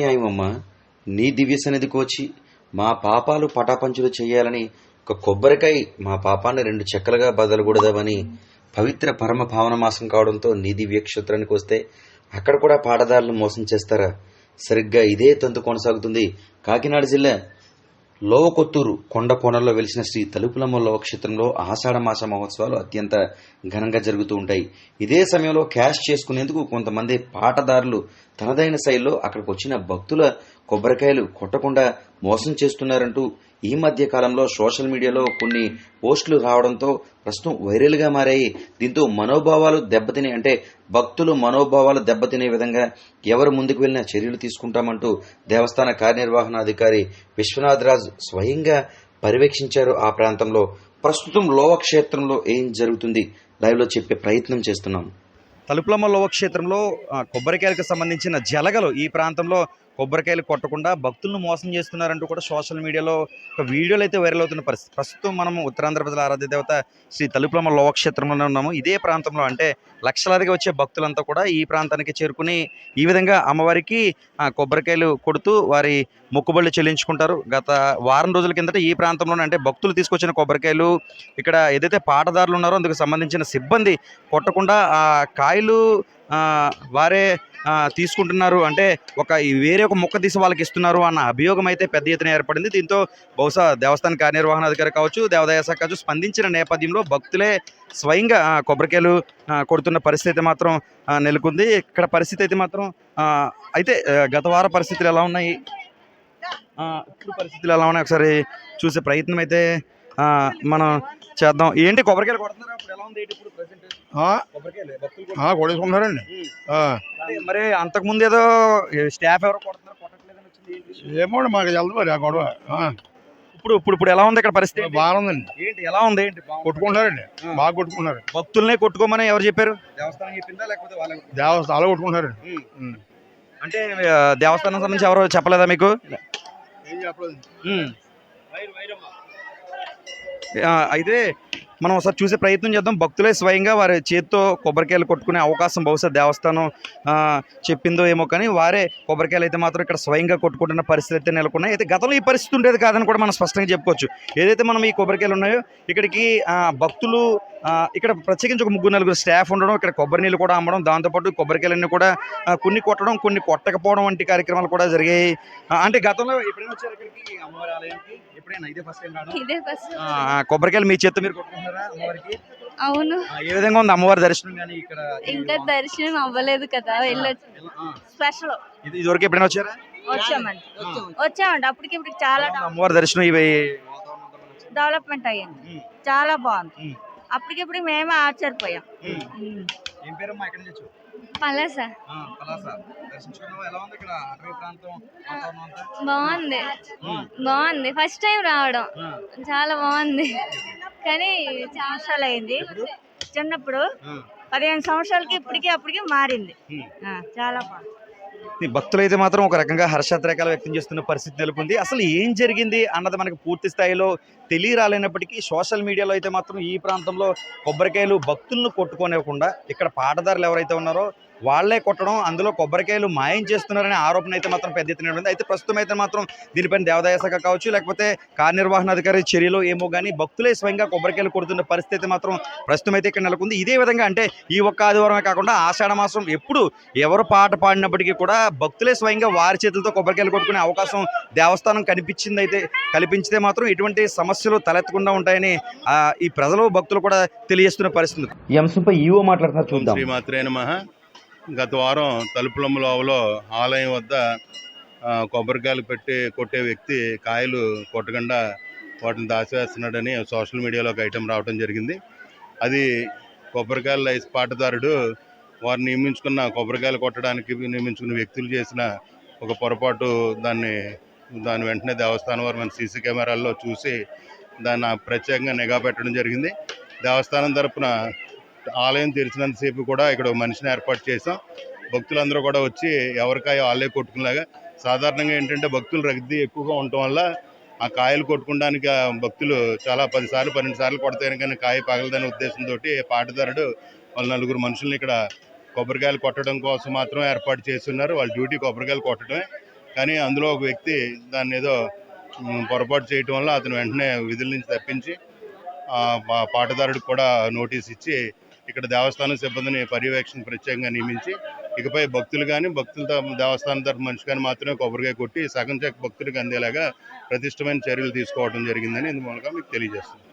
న్యాయం నీ దివ్య సన్నిధికి వచ్చి మా పాపాలు పటాపంచులు చేయాలని ఒక కొబ్బరికాయ మా పాపాన్ని రెండు చెక్కలుగా బదలకూడదామని పవిత్ర పరమ భావన మాసం కావడంతో నీ దివ్య క్షేత్రానికి వస్తే అక్కడ కూడా పాటదారులు మోసం చేస్తారా? సరిగ్గా ఇదే తంతు కొనసాగుతుంది కాకినాడ జిల్లా లోవకొత్తూరు కొండ కోణంలో వెలిసిన శ్రీ తలుపులమ్మ లోవక్షేత్రంలో ఆషాఢ మాస మహోత్సవాలు అత్యంత ఘనంగా జరుగుతూ ఉంటాయి. ఇదే సమయంలో క్యాష్ చేసుకునేందుకు కొంతమంది పాటదారులు తనదైన శైలిలో అక్కడికి వచ్చిన భక్తుల కొబ్బరికాయలు కొట్టకుండా మోసం చేస్తున్నారంటూ ఈ మధ్య కాలంలో సోషల్ మీడియాలో కొన్ని పోస్టులు రావడంతో ప్రస్తుతం వైరల్గా మారాయి. దీంతో మనోభావాలు దెబ్బతినే అంటే భక్తులు మనోభావాలు దెబ్బతినే విధంగా ఎవరు ముందుకు వెళ్ళినా చర్యలు తీసుకుంటామంటూ దేవస్థాన కార్యనిర్వహణాధికారి విశ్వనాథ్ రాజ్ స్వయంగా పర్యవేక్షించారు ఆ ప్రాంతంలో. ప్రస్తుతం లోవక్షేత్రంలో ఏం జరుగుతుంది? లైవ్లో చెప్పే ప్రయత్నం చేస్తున్నాం. తలుపులమ్మ లోవక్షేత్రంలో కొబ్బరికాయలకు సంబంధించిన జలగలు ఈ ప్రాంతంలో కొబ్బరికాయలు కొట్టకుండా భక్తులను మోసం చేస్తున్నారంటూ కూడా సోషల్ మీడియాలో ఒక వీడియోలు అయితే వైరల్ అవుతున్న పరిస్థితి. ప్రస్తుతం మనం ఉత్తరాంధ్ర ప్రజల ఆరాధ్య దేవత శ్రీ తలుపులమ్మ లోవక్షేత్రంలోనే ఉన్నాము. ఇదే ప్రాంతంలో అంటే లక్షలాదిగా వచ్చే భక్తులంతా కూడా ఈ ప్రాంతానికి చేరుకుని ఈ విధంగా అమ్మవారికి కొబ్బరికాయలు కొడుతూ వారి మొక్కుబళ్ళు చెల్లించుకుంటారు. గత వారం రోజుల కిందట ఈ ప్రాంతంలోనే అంటే భక్తులు తీసుకొచ్చిన కొబ్బరికాయలు ఇక్కడ ఏదైతే పాటదారులు ఉన్నారో అందుకు సంబంధించిన సిబ్బంది కొట్టకుండా ఆ కాయలు వారే తీసుకుంటున్నారు. అంటే ఒక ఈ వేరే ఒక మొక్క తీసి వాళ్ళకి ఇస్తున్నారు అన్న అభియోగం అయితే పెద్ద ఎత్తున ఏర్పడింది. దీంతో బహుశా దేవస్థాన కార్యనిర్వహణాధికారి కావచ్చు దేవాదాయ శాఖ కావచ్చు స్పందించిన నేపథ్యంలో భక్తులే స్వయంగా కొబ్బరికాయలు కొడుతున్న పరిస్థితి అయితే మాత్రం నెలకొంది. ఇక్కడ పరిస్థితి అయితే మాత్రం అయితే గత వార పరిస్థితులు ఎలా ఉన్నాయి? ఇప్పుడు పరిస్థితులు ఎలా ఉన్నాయి? ఒకసారి చూసే ప్రయత్నం అయితే మనం చేద్దాం. ఏంటి కొబ్బరికాయలు కొడుతున్నారా? ఎలా ఉంది ఇప్పుడు ఆ, కొడేసుకుంటున్నారండి మరి అంతకుముందు ఏదో స్టాఫ్ ఎవరో కొడుతున్నారు కొట్టట్లేదని వచ్చింది ఏంటి? ఏమో మాకు వెళ్దు మరి ఆ గొడవ. ఇప్పుడు ఇప్పుడు ఇప్పుడు ఎలా ఉంది ఇక్కడ పరిస్థితి? బాగుందండి. ఏంటి ఎలా ఉంది ఏంటి. కొట్టుకుంటున్నారండి. బాగా కొట్టుకుంటున్నారు. భక్తుల్నే కొట్టుకోమని ఎవరు చెప్పారు? దేవస్థానం చెప్పిందా? లేకపోతే వాళ్ళ దేవస్థానాలు కొట్టుకుంటున్నారండి ఉం. అంటే దేవస్థానం సంబంధించి ఎవరు చెప్పలేదా మీకు? ఏం చెప్పలేదు అయితే మనం ఒకసారి చూసే ప్రయత్నం చేద్దాం. భక్తులే స్వయంగా వారి చేతితో కొబ్బరికాయలు కొట్టుకునే అవకాశం బహుశా దేవస్థానం చెప్పిందో ఏమో కానీ వారే కొబ్బరికాయలు అయితే మాత్రం ఇక్కడ స్వయంగా కొట్టుకుంటున్న పరిస్థితి అయితే నెలకొన్నాయి. అయితే గతంలో ఈ పరిస్థితి ఉండేది కాదని కూడా మనం స్పష్టంగా చెప్పుకోవచ్చు. ఏదైతే మనం ఈ కొబ్బరికాయలు ఉన్నాయో ఇక్కడికి భక్తులు ఇక్కడ ప్రత్యేకించి ఒక ముగ్గురు నలుగురు స్టాఫ్ ఉండడం ఇక్కడ కొబ్బరి నీళ్ళు కూడా అమ్మడం దాంతోపాటు కొబ్బరికాయలన్నీ కూడా కొన్ని కొట్టడం కొన్ని కొట్టకపోవడం వంటి కార్యక్రమాలు కూడా జరిగాయి. అంటే గతంలో ఎప్పుడైనా వచ్చారు ఇక్కడికి? అమ్మవారి ఆలయానికి? ఎప్పుడైనా? ఇదే ఫస్ట్ టైం కొబ్బరికాయలు మీ చేత్తో మీరు కొట్టుకుంటున్నారా. అవును. ఏ విధంగా ఉంది అమ్మవారి దర్శనం కానీ ఇక్కడ ఇంకా దర్శనం అవ్వలేదు కదా వెళ్ళొచ్చు. స్పెషల్. ఇది ఇదివరకు ఎప్పుడైనా వచ్చారా? వచ్చామండి. వచ్చామండి. అప్పటికి ఇప్పుడు చాలా అమ్మవారి దర్శనం ఇవి డెవలప్మెంట్ అయ్యింది. చాలా బాగుంది. ఉమ్. అప్పటికిప్పుడు మేమే ఆశ్చర్యపోయాం. ఏం పేరమ్మా? ఎక్కడి నుంచి? పలాస. బాగుంది. బాగుంది. ఫస్ట్ టైం రావడం. చాలా బాగుంది. కానీ సంవత్సరాలు అయింది చిన్నప్పుడు పదిహేను సంవత్సరాలకి ఇప్పటికి అప్పటికి మారింది. చాలా బాగుంది. ఈ భక్తులు అయితే మాత్రం ఒక రకంగా హర్షాత్రేకాలు వ్యక్తం చేస్తున్న పరిస్థితి నెలకొంది. అసలు ఏం జరిగింది అన్నది మనకు పూర్తి స్థాయిలో తెలియరాలేనప్పటికీ సోషల్ మీడియాలో అయితే మాత్రం ఈ ప్రాంతంలో కొబ్బరికాయలు భక్తులను కొట్టుకోనివ్వకుండా ఇక్కడ పాటదారులు ఎవరైతే ఉన్నారో వాళ్ళే కొట్టడం అందులో కొబ్బరికాయలు మాయం చేస్తున్నారనే ఆరోపణ అయితే మాత్రం పెద్ద ఎత్తున ఉంది అయితే ప్రస్తుతం అయితే మాత్రం దీనిపైన దేవాదాయ శాఖ కావచ్చు లేకపోతే కార్యనిర్వహణాధికారి చర్యలు ఏమో కానీ భక్తులే స్వయంగా కొబ్బరికాయలు కొడుతున్న పరిస్థితి మాత్రం ప్రస్తుతం అయితే ఇక్కడ నెలకొంది. ఇదే విధంగా అంటే ఈ ఒక్క ఆదివారమే కాకుండా ఆషాఢ మాసం ఎప్పుడు ఎవరు పాట పాడినప్పటికీ కూడా భక్తులే స్వయంగా వారి చేతులతో కొబ్బరికాయలు కొట్టుకునే అవకాశం దేవస్థానం కనిపించింది అయితే కల్పించితే మాత్రం ఎటువంటి సమస్యలు తలెత్తకుండా ఉంటాయని ఈ ప్రజలు భక్తులు కూడా తెలియజేస్తున్న పరిస్థితి ఈ అంశంపై ఈవో మాట్లాడుతున్నారు చూద్దాం. శ్రీమాత్రే నమ. గత వారం తలుపులమ్మలోవలో ఆలయం వద్ద కొబ్బరికాయలు పెట్టి కొట్టే వ్యక్తి కాయలు కొట్టకుండా వాటిని దాచివేస్తున్నాడని సోషల్ మీడియాలో ఒక ఐటెం రావడం జరిగింది. అది కొబ్బరికాయల పాటదారుడు వారు నియమించుకున్న కొబ్బరికాయలు కొట్టడానికి నియమించుకున్న వ్యక్తులు చేసిన ఒక పొరపాటు దాన్ని దాని వెంటనే దేవస్థానం వారు మన సీసీ కెమెరాల్లో చూసి దాన్ని ప్రత్యేకంగా నిఘా పెట్టడం జరిగింది. దేవస్థానం తరపున ఆలయం తెరిచినంతసేపు కూడా ఇక్కడ ఒక మనిషిని ఏర్పాటు చేసాం భక్తులందరూ కూడా వచ్చి ఎవరికాయ వాళ్ళే కొట్టుకునేలాగా సాధారణంగా ఏంటంటే భక్తులు రద్దీ ఎక్కువగా ఉండటం వల్ల ఆ కాయలు కొట్టుకోవడానికి ఆ భక్తులు చాలా పదిసార్లు పన్నెండు సార్లు కొడతాయని కానీ కాయ పగలదనే ఉద్దేశంతో పాటదారుడు వాళ్ళ నలుగురు మనుషుల్ని ఇక్కడ కొబ్బరికాయలు కొట్టడం కోసం మాత్రం ఏర్పాటు చేస్తున్నారు. వాళ్ళ డ్యూటీ కొబ్బరికాయలు కొట్టడమే. కానీ అందులో ఒక వ్యక్తి దాన్ని ఏదో పొరపాటు చేయటం వల్ల అతను వెంటనే విధుల నుంచి తప్పించి పా- పాటదారుడికి కూడా నోటీస్ ఇచ్చి ఇక్కడ దేవస్థానం సిబ్బందిని పర్యవేక్షణ ప్రత్యేకంగా నియమించి ఇకపై భక్తులు కానీ భక్తుల దేవస్థానం తరపు మనిషి కానీ మాత్రమే కొబ్బరికాయ కొట్టి సగం చెక్ భక్తులకు అందేలాగా ప్రతిష్టమైన చర్యలు తీసుకోవడం జరిగిందని ఇందు మూలంగా మీకు తెలియజేస్తుంది